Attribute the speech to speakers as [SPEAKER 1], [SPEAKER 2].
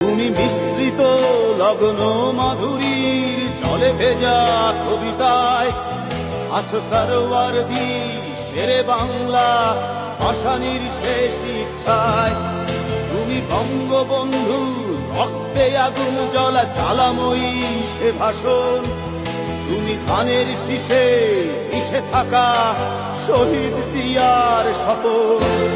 [SPEAKER 1] তুমি মিশ্রিত লগ্ন মাধুরীর জলে ভেজা কবিতায়। আছো সারোয়ার দি শেরে বাংলা ভাষানির শেষ ইচ্ছায়। তুমি বঙ্গবন্ধু, রক্তে আগুন জ্বলা, জ্বালাময়ী সে ভাষণ। তুমি ধানের শীষে মিশে থাকা শহীদ সিয়ার শপথ।